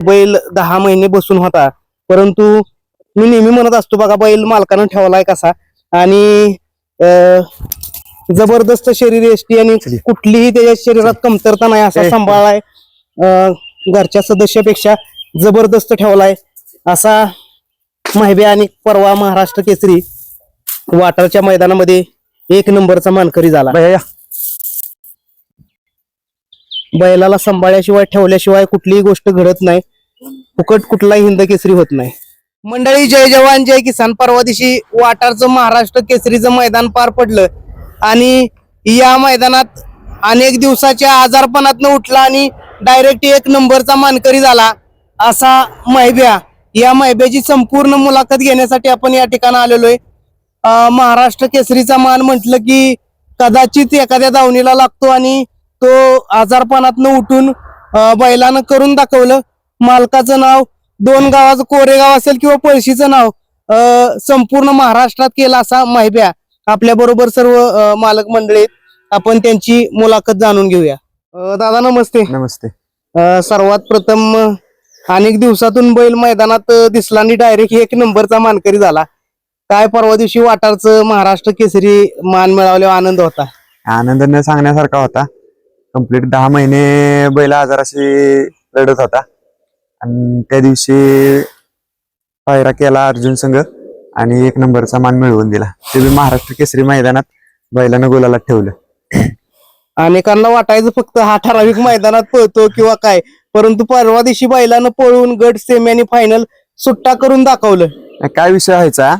बैल दहा महिने बसून होता. परंतु मी नेहमी म्हणत असतो बघा बैल मालकानं ठेवलाय कसा? आणि अं, जबरदस्त शरीर एसटी आणि कुठलीही त्याच्या शरीरात कमतरता नाही असा सांभाळलाय घरच्या सदस्यापेक्षा जबरदस्त ठेवलाय असा माहिबे आणि परवा महाराष्ट्र केसरी वाटरच्या मैदानामध्ये एक नंबरचा मानकरी झाला. बैलाला सांभाळल्याशिवाय ठेवल्याशिवाय कुठलीही गोष्ट घडत नाही. फुकट कुठलाही हिंद केसरी होत नाही. मंडळी जय जवान जय किसान. परवा दिवशी वाटारचं महाराष्ट्र केसरीचं मैदान पार पडलं आणि या मैदानात अनेक दिवसाच्या आजारपणातनं उठला आणि डायरेक्ट एक नंबरचा मानकरी झाला असा मैब्या. या मैब्याची संपूर्ण मुलाखत घेण्यासाठी आपण या ठिकाणी आलेलो आहे महाराष्ट्र केसरीचा मान म्हटलं की कदाचित एखाद्या दावणीला लागतो आणि तो आजारपणातनं उठून बैलानं करून दाखवलं. मालकाचं नाव दोन गावाचं कोरेगाव असेल किंवा पळशीचं नाव संपूर्ण महाराष्ट्रात केलं असा माहिब्या आपल्या बरोबर सर्व मालक मंडळी आहेत. आपण त्यांची मुलाखत जाणून घेऊया. दादा नमस्ते. नमस्ते. सर्वात प्रथम अनेक दिवसातून बैल मैदानात दिसला आणि डायरेक्ट एक नंबरचा मानकरी झाला. काय परवा दिवशी वाटारचं महाराष्ट्र केसरी मान मिळवल्यावर आनंद होता? आनंद न सांगण्यासारखा होता. कंप्लीट दहा महिने बैल आजाराशी लढत होता. आणि त्या दिवशी पायरा केला अर्जुन संघ आणि एक नंबरचा मान मिळवून दिला. ते बी महाराष्ट्र केसरी मैदानात बैलानं गोलाला ठेवलं. अनेकांना वाटायचं फक्त हा ठराविक मैदानात पळतो किंवा काय परंतु परवा दिवशी बैलानं पळून गट सेमी आणि फायनल सुट्टा करून दाखवलं. काय विषय व्हायचा?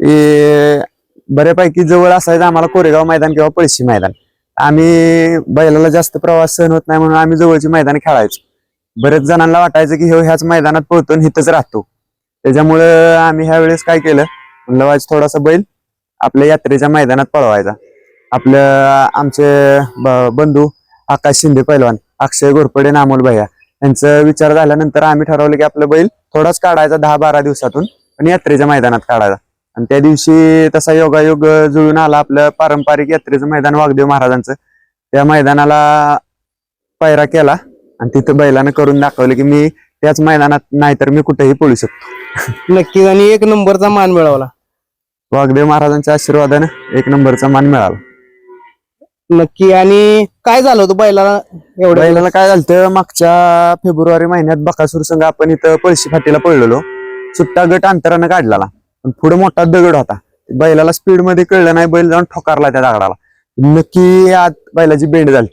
की बऱ्यापैकी जवळ असायचं आम्हाला कोरेगाव मैदान किंवा पळशी मैदान. आम्ही बैलाला जास्त प्रवास सहन होत नाही म्हणून आम्ही जवळची मैदान खेळायचो. बरेच जणांना वाटायचं की हो ह्याच मैदानात पळतो आणि राहतो. त्याच्यामुळं आम्ही ह्या वेळेस काय केलं? म्हणलं वाज थोडासा बैल आपल्या यात्रेच्या मैदानात पळवायचा. आपलं आमचे बंधू आकाश शिंदे पैलवान अक्षय घोरपडे आणि अमोल भैया यांचा विचार झाल्यानंतर आम्ही ठरवलं की आपलं बैल थोडाच काढायचा दहा बारा दिवसातून पण यात्रेच्या मैदानात काढायचा. आणि त्या दिवशी तसा योगायोग जुळून आला आपलं पारंपरिक यात्रेचं मैदान वाघदेव महाराजांचं. त्या मैदानाला पायरा केला. आणि तिथं बैलानं करून दाखवलं की मी त्याच मैदानात नाहीतर मी कुठेही पळू शकतो. नक्कीच आणि एक नंबरचा मान मिळवला वाघदेव महाराजांच्या आशीर्वादानं एक नंबरचा मान मिळाला. नक्की आणि काय झालं होतं बैलाला एवढं बैलाला काय झालं मागच्या फेब्रुवारी महिन्यात बकासूर संघ आपण इथं पळशी फाटीला पळलेलो. सुट्टा गट अंतरानं काढलेला. पण पुढे मोठा दगड होता. बैलाला स्पीडमध्ये कळलं नाही बैल जाऊन ठोकारला त्या दगडाला. नक्की आत बैलाची बेंड झाली.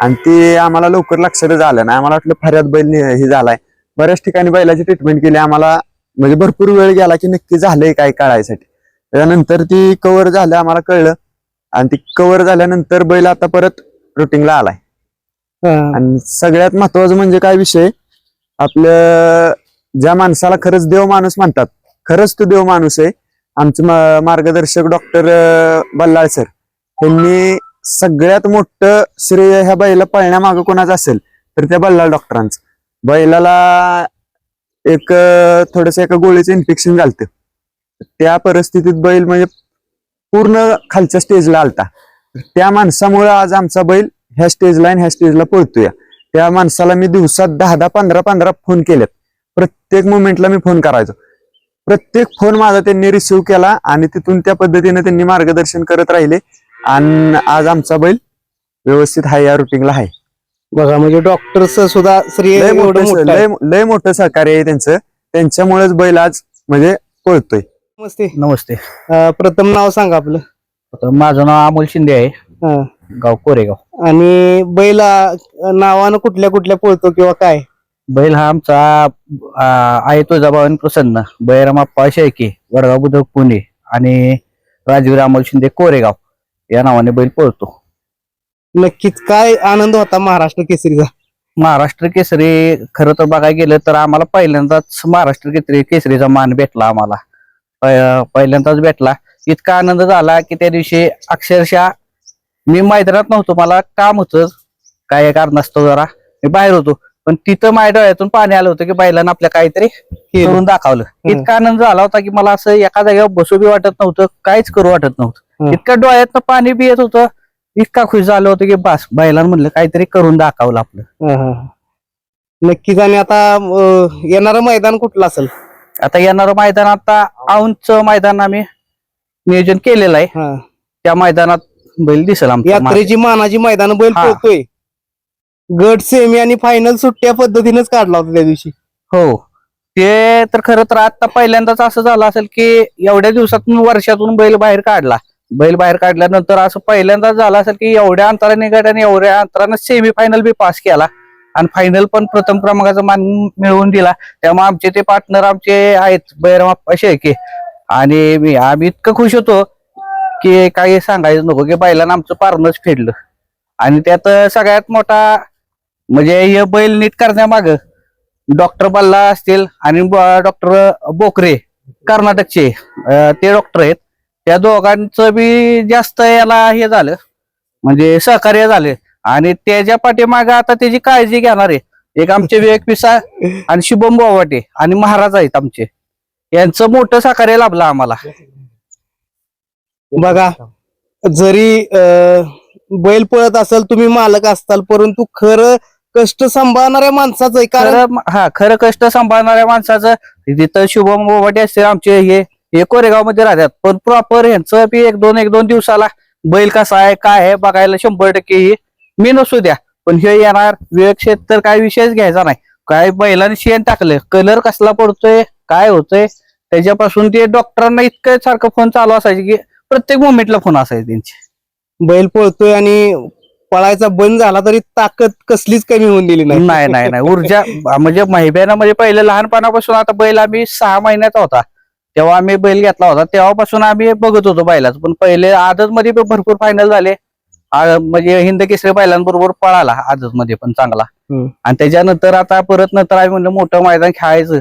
आणि ती आम्हाला लवकर लक्षातच आलं नाही. आम्हाला वाटलं फर्याद बैल नि- हे झालाय. बऱ्याच ठिकाणी बैलाची ट्रीटमेंट केली. आम्हाला म्हणजे भरपूर वेळ गेला की नक्की झालंय काय काढायसाठी. त्यानंतर ती कव्हर झालं आम्हाला कळलं. आणि ती कव्हर झाल्यानंतर बैल आता परत रुटीनला आलाय. आणि सगळ्यात महत्वाचं म्हणजे काय विषय? आपलं ज्या माणसाला खरंच देव माणूस म्हणतात खरंच तो देव माणूस आहे. आमचे मार्गदर्शक डॉक्टर बल्लाळ सर. त्यांनी सगळ्यात मोठं श्रेय ह्या बैला पळण्यामागं कोणाचं असेल तर त्या बल्लाल डॉक्टरांचं. बैलाला एक थोडस एका गोळीचं इन्फेक्शन झालं त्या परिस्थितीत बैल म्हणजे पूर्ण खालच्या स्टेजला आलता. त्या माणसामुळे आज आमचा बैल ह्या स्टेजला आणि ह्या स्टेजला पळतोय. त्या माणसाला मी दिवसात दहा दहा पंधरा पंधरा फोन केलेत. प्रत्येक मोमेंटला मी फोन करायचो. प्रत्येक फोन माझा त्यांनी रिसिव्ह केला आणि तिथून त्या पद्धतीने त्यांनी मार्गदर्शन करत राहिले. आणि आज आमचा बैल व्यवस्थित हाय या रुटीनला आहे. बघा म्हणजे डॉक्टरच सुद्धा श्रेय लय एवढं मोठं मोठं आहे. लय लय मोठं सहकार्य आहे त्यांचं. त्यांच्यामुळेच बैल आज म्हणजे पळतोय. नमस्ते. नमस्ते. अं, प्रथम नाव सांगा आपलं. आता माझं नाव अमोल शिंदे आहे. हा. गाव कोरेगाव. आणि बैल अं, नावानं कुठल्या कुठल्या पळतो किंवा काय? बैल हा आमचा आ, आहे तुळजाभवानी प्रसन्न. बैरामाप्पा शेळके वडगाव बुद्रुक पुणे आणि राजवीर अमोल शिंदे कोरेगाव. या नावाने बैल पळतो. नक्कीच. काय आनंद होता महाराष्ट्र केसरीचा? महाराष्ट्र केसरी खरं तर बघायला गेलं तर आम्हाला पहिल्यांदाच महाराष्ट्र केसरी केसरीचा मान भेटला आम्हाला. पहि- पहिल्यांदाच भेटला. इतका आनंद झाला की त्या दिवशी अक्षरशः मी मैदानात नव्हतो. मला काम होतं. काय कारणास्तव जरा. मी बाहेर होतो. पण तिथं माझ्या डोळ्यातून पाणी आलं होतं की बैलानं आपल्या काहीतरी करून दाखवलं. इतका आनंद झाला होता की मला असं एका जागेवर बसू बी वाटत नव्हतं. काहीच करू वाटत नव्हतं. हम्म. इतक्या डोळ्यातनं पाणी बी येत होतं. इतका खुश झालं होतं की बस बैलानं म्हणलं काहीतरी करून दाखवलं आपलं. नक्कीच आणि आता येणारं मैदान कुठलं असेल? आता येणारं मैदान आता औंधचं मैदान आम्ही नियोजन केलेलं आहे. त्या मैदानात बैल दिसेल यात्रेची मानाची मैदान बैल. पळतोय. गट सेमी आणि फायनल सुट्ट्या पद्धतीनेच काढला होता त्या दिवशी. हो. ते तर खरं तर आता पहिल्यांदाच असं झालं असेल की एवढ्या दिवसातून वर्षातून बैल बाहेर काढला. बैल बाहेर काढल्यानंतर असं पहिल्यांदाच झालं असेल की एवढ्या अंतराने गटाने एवढ्या अंतराने सेमीफायनल बी पास केला. आणि फायनल पण प्रथम क्रमांकाचा मान मिळवून दिला. त्यामुळे आमचे ते पार्टनर आमचे आहेत बैरमाप्पा शेळके आणि मी आम्ही इतकं खुश होतो की काही सांगायचं नको की बैलानं आमचं पारणच फेडलं. आणि त्यात सगळ्यात मोठा म्हणजे हे बैल नीट करण्यामाग डॉक्टर बल्ला असतील आणि डॉक्टर बोकरे कर्नाटकचे ते डॉक्टर आहेत. त्या दोघांचं बी जास्त याला हे झालं. म्हणजे सहकार्य झाले. आणि त्याच्या पाठीमागे आता त्याची काळजी घेणार आहे. एक आमचे विवेक पिसा आणि शुभम बोवाटे आणि महाराज आहेत आमचे. यांचं मोठं सहकार्य लाभलं आम्हाला. बघा जरी अं, बैल पळत असेल तुम्ही मालक असताल परंतु खरं कष्ट सांभाळणाऱ्या माणसाचं आहे. कारण खरं हा खरं कष्ट सांभाळणाऱ्या माणसाचं तिथं शुभम बोवाटे असतील आमचे हे हे कोरेगावमध्ये राहतात. पण प्रॉपर यांचं बी एक दोन एक दोन दिवसाला बैल कसा आहे काय आहे बघायला शंभर टक्के हे मी नसू द्या. पण हे येणार विवेक शेत तर काय विषयच घ्यायचा नाही. काय बैलाने शेण टाकलं कलर कसला पडतोय काय होतंय त्याच्यापासून ते डॉक्टरांना इतकं सारखं फोन चालू असायचे की प्रत्येक मोमेंटला फोन असायचे त्यांचे. बैल पळतोय आणि पळायचा बंद झाला तरी ताकद कसलीच कमी होऊन दिली नाही. नाही नाही नाही. ऊर्जा म्हणजे महिब्यानं म्हणजे पहिले लहानपणापासून आता बैल आम्ही सहा महिन्याचा होता. तेव्हा आम्ही बैल घेतला होता तेव्हापासून आम्ही बघत होतो बैलाच. पण पहिले आदत मध्ये पण भरपूर फायनल झाले. म्हणजे हिंद केसरी बैलांबरोबर पळाला आदत मध्ये पण चांगला. आणि त्याच्यानंतर आता परत नंतर आम्ही म्हणलं मोठं मैदान खेळायचं.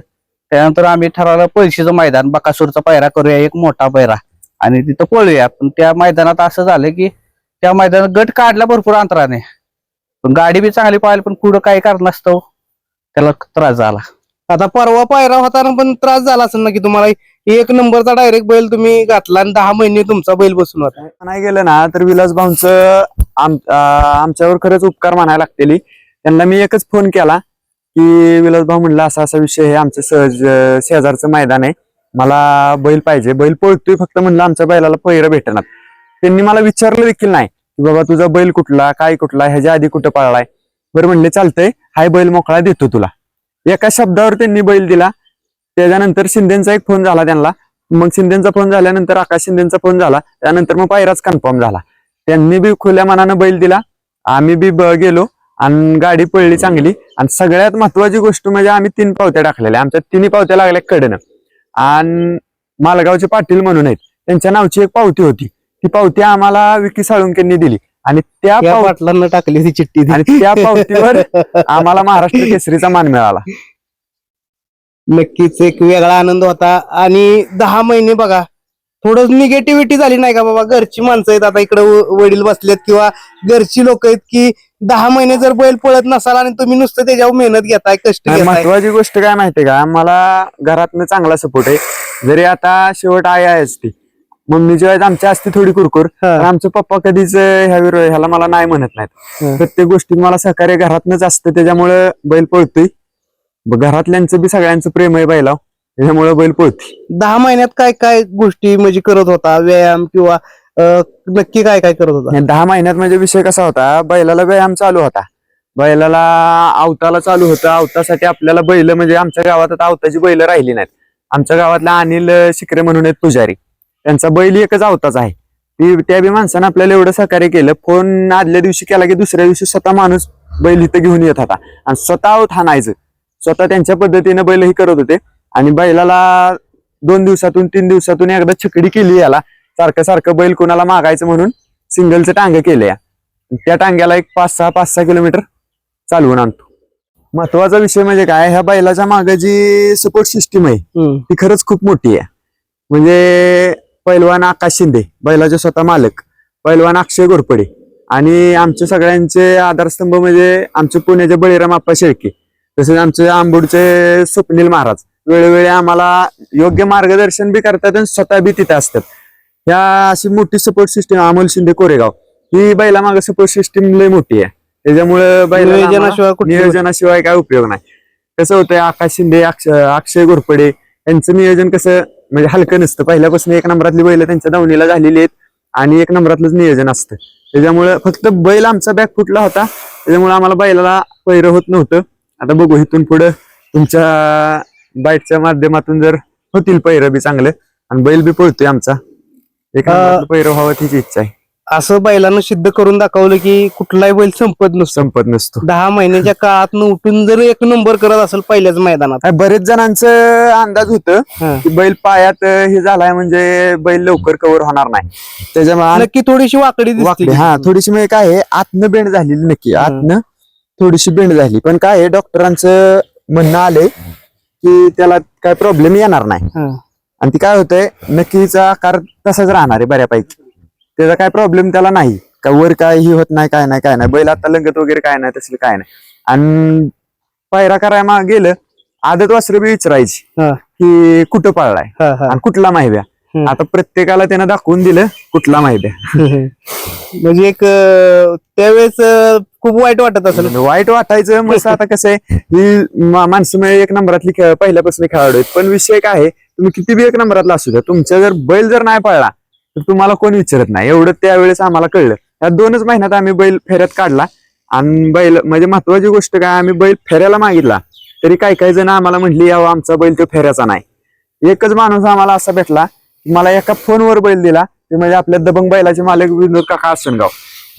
त्यानंतर आम्ही ठरवलं पळशीचं मैदान बकासूरचा पैरा करूया एक मोठा पैरा आणि तिथं पळूया. पण त्या मैदानात असं झालं की त्या मैदानात गट काढला भरपूर अंतराने. पण गाडी बी चांगली पाहिली पण पुढं काही कारण नसतं त्याला त्रास झाला. आता परवा पायरा होताना पण त्रास झाला असेल ना की तुम्हाला एक नंबरचा डायरेक्ट बैल तुम्ही घातला आणि दहा महिने तुमचा बैल बसून होता. नाही गेलं ना तर विलास भाऊंच आमच्यावर खरंच उपकार म्हणायला लागतील. त्यांना मी एकच फोन केला की विलास भाऊ म्हणला असा असा विषय हे आमचं सहज शेजारचं मैदान आहे. मला बैल पाहिजे. बैल पळतोय फक्त म्हणलं आमच्या बैलाला पहिरं भेटणार त्यांनी मला विचारलं देखील नाही की बाबा तुझा बैल कुठला काय कुठला ह्याच्या आधी कुठं पळलाय? बरं म्हणले चालतंय हाय बैल मोकळा देतो तुला. एका शब्दावर त्यांनी बैल दिला त्याच्यानंतर शिंदेचा एक फोन झाला त्यांना. मग शिंदेचा फोन झाल्यानंतर आकाश शिंदेचा फोन झाला. त्यानंतर मग पायराच कन्फर्म झाला. त्यांनी बी खुल्या मनानं बैल दिला. आम्ही बी ब- गेलो आणि गाडी पडली चांगली. आणि सगळ्यात महत्वाची गोष्ट म्हणजे आम्ही तीन पावत्या टाकलेल्या. आमच्या तिन्ही पावत्या लागल्या कडनं. आणि मालगावचे पाटील म्हणून आहेत. त्यांच्या नावची एक पावती होती. ती पावती आम्हाला विकी साळुंकेंनी दिली. आणि त्या पाटलांना टाकली ती चिठ्ठी. आणि त्या पावतीवर आम्हाला महाराष्ट्र केसरीचा मान मिळाला. नक्कीच एक वेगळा आनंद होता. आणि दहा महिने बघा थोडं निगेटिव्हिटी झाली नाही का बाबा? घरची माणसं आहेत आता इकडे वडील बसलेत किंवा घरची लोक आहेत की दहा महिने जर बैल पळत नसाल आणि तुम्ही नुसतं त्याच्यावर मेहनत घेताय कष्ट घेताय. महत्वाची गोष्ट काय माहितीये का? मला घरातनं चांगला सपोर्ट आहे. जरी आता शेवट आई आहे असती मम्मीची वेळेस आमची असती थोडी कुरकुर हा. पण आमचे पप्पा कधीच अं, ह्या विरो ह्याला मला नाही म्हणत हा. नाहीत प्रत्येक गोष्टीत मला सहकार्य घरातनच असतं त्याच्यामुळे बैल पळतोय. घरातल्यांचं बी सगळ्यांचं प्रेम आहे बैलाव त्याच्यामुळे बैल पळतोय दहा महिन्यात काय काय गोष्टी म्हणजे करत होता? व्यायाम किंवा अं, नक्की काय काय करत होता? आणि दहा महिन्यात म्हणजे विषय कसा होता? बैलाला व्यायाम चालू होता. बैलाला आवताला चालू होतं. आवतासाठी आपल्याला बैल म्हणजे आमच्या गावात आता आवताची बैल राहिली नाहीत. आमच्या गावातला अनिल अं, शिकरे म्हणून आहेत पुजारी. त्यांचा बैल एकच आवताच आहे. ती त्या बी माणसानं आपल्याला एवढं सहकार्य केलं. फोन आदल्या दिवशी केला की दुसऱ्या दिवशी स्वतः माणूस बैल इथं घेऊन येत होता. आणि स्वतः आवत हाणायचं. स्वतः त्यांच्या पद्धतीनं बैल ही करत होते. आणि बैलाला दोन दिवसातून तीन दिवसातून एकदा छकडी केली याला. सारखं सारखं बैल कोणाला मागायचं म्हणून सिंगलचं टांग केले त्या टांग्याला एक पाच सहा पाच सहा किलोमीटर चालवून आणतो. महत्त्वाचा विषय म्हणजे काय? ह्या बैलाच्या मागे जी सपोर्ट सिस्टीम आहे. ती खरंच खूप मोठी आहे. म्हणजे पैलवान आकाश शिंदे बैलाचे स्वतः मालक. पैलवान अक्षय घोरपडे. आणि आमचे सगळ्यांचे आधारस्तंभ म्हणजे आमचे पुण्याचे बळीराम आप्पा शेळके. तसेच आमचे आंबूडचे स्वप्नील महाराज वेळोवेळी आम्हाला योग्य मार्गदर्शन बी करतात आणि स्वतः बी तिथे असतात. ह्या अशी मोठी सपोर्ट सिस्टीम अमोल शिंदे कोरेगाव. ही बैला मागे सपोर्ट सिस्टीम लय मोठी आहे. त्याच्यामुळे आम्हाला नियोजनाशिवाय काय उपयोग नाही. कसं होतंय आकाश शिंदे अक्ष- अक्षय घोरपडे यांचं नियोजन कसं म्हणजे हलकं नसतं. पहिल्यापासून एक नंबरातली बैल त्यांच्या दावणीला झालेली आहेत आणि एक नंबरातलंच नियोजन असतं. त्याच्यामुळे फक्त बैल आमचा बॅक फुटला होता. त्याच्यामुळे आम्हाला बैलाला पैर होत नव्हतं. आता बघू इथून पुढं तुमच्या बाईटच्या माध्यमातून जर होतील पैर बी चांगलं. आणि बैल बी पळतोय आमचा. एक पैर व्हावं तिची इच्छा आहे. असं बैलानं सिद्ध करून दाखवलं की कुठलाही बैल संपत नसतो. संपत नसतो. दहा महिन्याच्या काळात उठून जर एक नंबर करत असेल पहिल्याच मैदानात. बरेच जणांचं अंदाज होतं. की बैल पायात हे झालाय म्हणजे बैल लवकर कव्हर होणार नाही. त्याच्यामुळे नक्की थोडीशी वाकडी वाकडी हा थोडीशी म्हणजे काय आहे आतनं बेंड झालेली नक्की. आतनं थोडीशी बेंड झाली. पण काय आहे डॉक्टरांचं म्हणणं आलंय की त्याला काय प्रॉब्लेम येणार नाही. आणि ती काय होतंय नक्कीचा आकार तसाच राहणार आहे बऱ्यापैकी. त्याचा काय प्रॉब्लेम त्याला नाही. का वर काय ही होत नाही काय नाही काय नाही. बैल आता लंगत वगैरे काय नाही तसलं काय नाही. आणि पायरा करायला गेलं आदत वासरं बी विचारायची. की कुठं पळलाय. आणि कुठला माहिब्या. आता प्रत्येकाला त्यानं दाखवून दिलं कुठला माहिब्या? म्हणजे एक त्यावेळेस खूप वाईट वाटत असेल. वाईट वाटायचं मस्त आता कसं आहे ही माणसं म्हणजे एक नंबरातली खेळ पहिल्यापासून खेळाडू आहेत. पण विषय काय आहे तुम्ही किती बी एक नंबरातला असू द्या तुमचा जर बैल जर नाही पळला तर तुम्हाला कोण विचारत नाही. एवढं त्यावेळेस आम्हाला कळलं. या दोनच महिन्यात आम्ही बैल फेऱ्यात काढला. आणि बैल म्हणजे महत्वाची गोष्ट काय आम्ही बैल फेऱ्याला मागितला. तरी काही काही जण आम्हाला म्हटली यावं आमचा बैल तो फेऱ्याचा नाही. एकच माणूस आम्हाला असा भेटला मला एका फोनवर बैल दिला ते म्हणजे आपल्या दबंग बैलाचे मालक विनोद काका असनगाव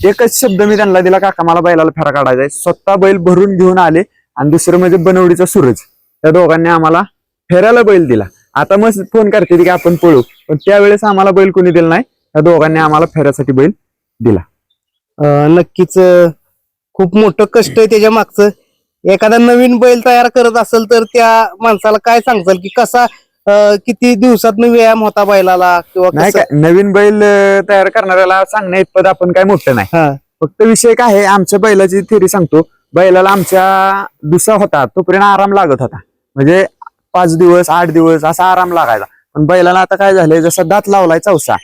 एकच शब्द मी त्यांना दिला काका मला बैलाला फेरा काढायचा आहे. स्वतः बैल भरून घेऊन आले आणि दुसरं म्हणजे बनवडीचा सूरज. त्या दोघांनी आम्हाला फेऱ्याला बैल दिला. आता मग फोन करते की आपण पळू. पण त्यावेळेस आम्हाला बैल कोणी दिला नाही. त्या दोघांनी आम्हाला फेऱ्यासाठी बैल दिला. अं, नक्कीच खूप मोठं कष्ट आहे त्याच्या मागचं. एखादा नवीन बैल तयार करत असेल तर त्या माणसाला काय सांगताल की कसा किती दिवसात व्यायाम होता बैलाला किंवा नाही? काय नवीन बैल अं, तयार करणाऱ्याला सांगण्या इतपत आपण काय मोठं नाही. हा. फक्त विषय काय आहे आमच्या बैलाची थेरी सांगतो. बैलाला आमच्या दुसरा होता तोपर्यंत आराम लागत होता. म्हणजे पाच दिवस आठ दिवस असा आराम लागायचा. पण बैलाला आता काय झालंय जसा दात लावलाय चौसा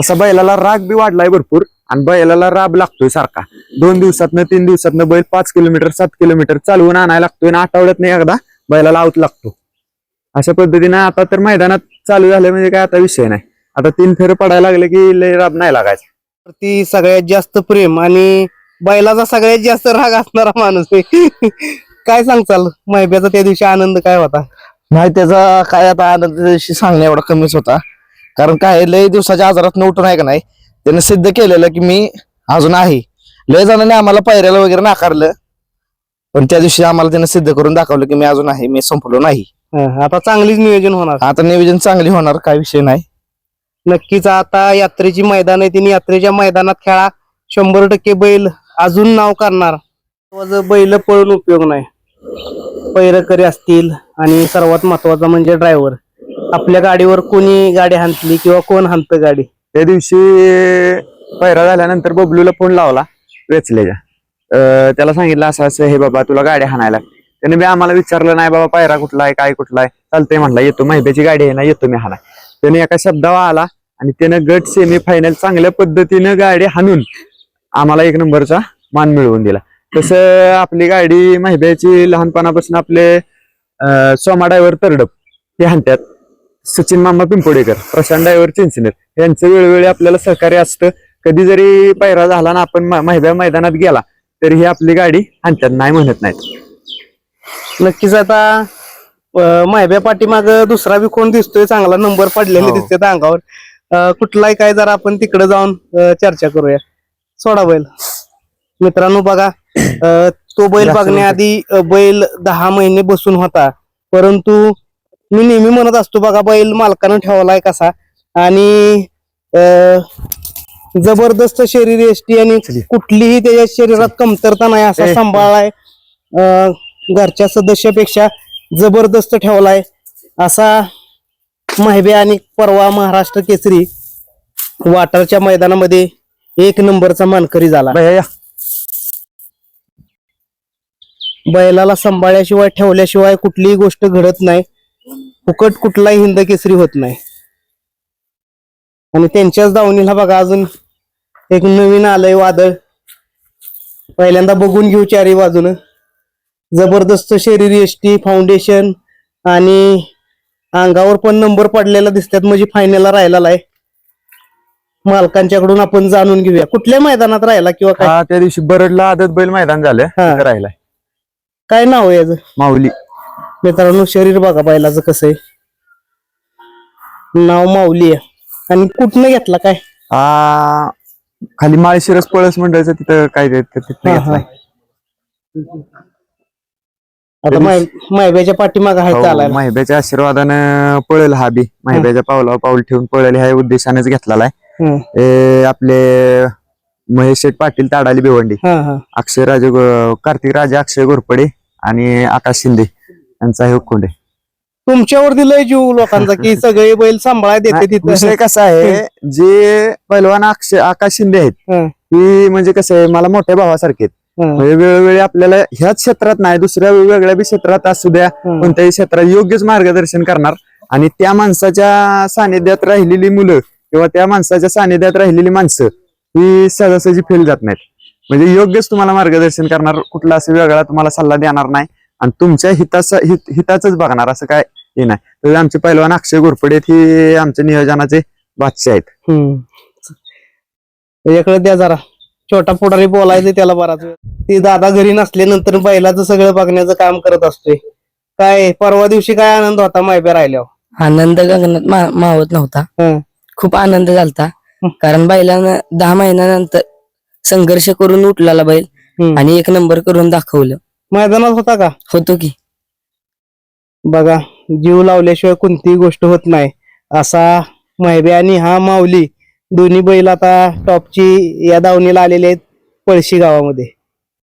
तसा बैलाला राग बी वाढलाय भरपूर आणि बैलाला राब लागतोय सारखा. दोन दिवसातनं तीन दिवसातनं बैल पाच किलोमीटर सात किलोमीटर चालवून आणायला लागतोय आणि आठवड्यात नाही एकदा बैलाला आऊत लागतो. अशा पद्धतीनं आता तर मैदानात चालू झालं म्हणजे काय आता विषय नाही. आता तीन फेर पडायला लागले की लय राब नाही लागायचा. ती सगळ्यात जास्त प्रेम आणि बैलाचा सगळ्यात जास्त राग असणारा माणूस आहे. काय सांगचाल महिब्याचा त्या दिवशी आनंद काय होता? नाही त्याचा काय आता आनंद त्या दिवशी सांगणे एवढा कमीच होता. कारण काय लय दिवसाच्या आजारात उठून आहे का नाही? त्याने सिद्ध केलेलं की मी अजून आहे. लय जणांनी आम्हाला पायऱ्याला वगैरे नाकारलं. पण त्या दिवशी आम्हाला त्याने सिद्ध करून दाखवलं की मी अजून आहे मी संपलो नाही. आता चांगलीच नियोजन होणार. आता नियोजन चांगली होणार काय विषय नाही. नक्कीच आता यात्रेची मैदान आहे तिने यात्रेच्या मैदानात खेळा. शंभर टक्के बैल अजून नाव करणार. बैल पळून उपयोग नाही. पैरकरी असतील आणि सर्वात महत्त्वाचा म्हणजे ड्रायव्हर आपल्या गाडीवर कोणी गाडी हाणली किंवा कोण हाणत गाडी? त्या दिवशी पैरा झाल्यानंतर बबलूला फोन लावला वेचलेच्या त्याला सांगितलं असं असं हे बाबा तुला गाड्या हाणायला त्याने बी आम्हाला विचारलं नाही बाबा पायरा कुठला आहे काय कुठला आहे? चालतंय म्हणला येतो माहितीची गाडी आहे ना येतो मी हाना. त्याने एका शब्दावर आला आणि त्यानं गट सेमी फायनल चांगल्या पद्धतीनं गाडी हाणून आम्हाला एक नंबरचा मान मिळवून दिला. तसं आपली गाडी माहिब्याची लहानपणापासून आपले सोमा डायव्हर तरडप हे हाणतात सचिन मामा पिंपोडेकर प्रशांत डायव्हर चिंचनेर. यांचं वेळोवेळी आपल्याला सहकार्य असतं. कधी जरी पायरा झाला ना आपण मा- मैदानात गेला तरी ही आपली गाडी आणतात नाही म्हणत नाहीत. नक्कीच आता मायब्या पाठीमाग दुसरा बी कोण दिसतोय चांगला नंबर पडलेले हो. दिसते त्या अंगावर. अं, कुठलाही काय जरा आपण तिकडे जाऊन अं, चर्चा करूया. सोडा बैल. मित्रांनो बघा अं, तो बैल जास्त बघण्याआधी अं, बैल दहा महिने बसून होता. परंतु मी नेहमी म्हणत असतो बघा बैल मालकानं ठेवलाय कसा. आणि अं, जबरदस्त शरीर यष्टी आणि कुठलीही त्याच्या शरीरात कमतरता नाही असा. सांभाळलाय. अं, घरच्या सदस्यापेक्षा जबरदस्त ठेवलाय असा माहिबे आणि परवा महाराष्ट्र केसरी वाटारच्या मैदानामध्ये एक नंबरचा मानकरी झाला. बैलाला सांभाळल्याशिवाय ठेवल्याशिवाय कुठलीही गोष्ट घडत नाही. फुकट कुठलाही हिंद केसरी होत नाही. आणि त्यांच्याच दावणीला बघा अजून एक नवीन आलंय वादळ. पहिल्यांदा बघून घेऊ चारी बाजूनं. जबरदस्त शरीर यष्टी फाउंडेशन आणि अंगावर पण नंबर पडलेला दिसतात. म्हणजे फायनलला राहिलेला आहे मालकांच्याकडून आपण जाणून घेऊया. कुठल्या मैदानात राहिला किंवा काय? हा त्या दिवशी बरडला आदत बैल मैदान झालं. हा. तिथं राहिलाय. काय नाव आहे याचं? माऊली. मित्रांनो शरीर बघा बैलाचं कसं आहे. नाव माऊली आहे. आणि कुठनं घेतला काय? आ खाली माळशिरस पळस मंडळचं तिथं काय ते- ते- तिथनं हा, हा. घेतलाय आता माय मायब्याच्या पाठीमाग आहे हो, चालायला. माहिब्याच्या आशीर्वादानं पळेल हा बी. माहिब्याच्या पावलावर पाऊल ठेवून पळेल ह्या उद्देशानेच घेतलेला आहे. हे आपले महेश शेठ पाटील ताडाली भिवंडी. अक्षय राजे कार्तिक राजे अक्षय घोरपडे आणि आकाश शिंदे यांचा हे हुकुंड. आहे तुमच्यावर दिलंय जीव लोकांचा की सगळे बैल सांभाळाय देते तिथं. विषय कसा आहे जे पैलवान अक्षय आकाश शिंदे आहेत. ती म्हणजे कसं आहे मला मोठ्या भावासारखे आहेत. म्हणजे वेळोवेळी आपल्याला ह्याच क्षेत्रात नाही दुसऱ्या वेगवेगळ्या बी क्षेत्रात असू द्या. कोणत्याही क्षेत्रात योग्यच मार्गदर्शन करणार. आणि त्या माणसाच्या सानिध्यात राहिलेली मुलं किंवा त्या माणसाच्या सानिध्यात राहिलेली माणसं ही सहजासहजी फेल जात नाहीत. म्हणजे योग्यच तुम्हाला मार्गदर्शन करणार कुठला असं वेगळा तुम्हाला सल्ला देणार नाही. आणि तुमच्या हिताच हित हिताच बघणार असं काय हे नाही. तर आमचे पैलवान अक्षय घोरपडे हे आमच्या नियोजनाचे बादशाह आहेत. त्याच्याकडे द्या जरा. छोटा पुढारी बोलायचं त्याला बराच वेळ. ती दादा घरी नसल्यानंतर बैलाचं सगळं बघण्याचं काम करत असतोय. काय परवा दिवशी काय आनंद होता मायब्या राहिल्यावर? आनंद गगनात मा- मावत नव्हता. हं. खूप आनंद झालता. कारण बैलानं दहा महिन्यानंतर संघर्ष करून उठलेला बैल. आणि एक नंबर करून दाखवलं. मैदानात होता का? होतो की. बघा जीव लावल्याशिवाय कोणतीही गोष्ट होत नाही. असा मायबे आणि हा माऊली दोन्ही बैल आता टॉपची या दावणीला आलेले आहेत पळशी गावामध्ये.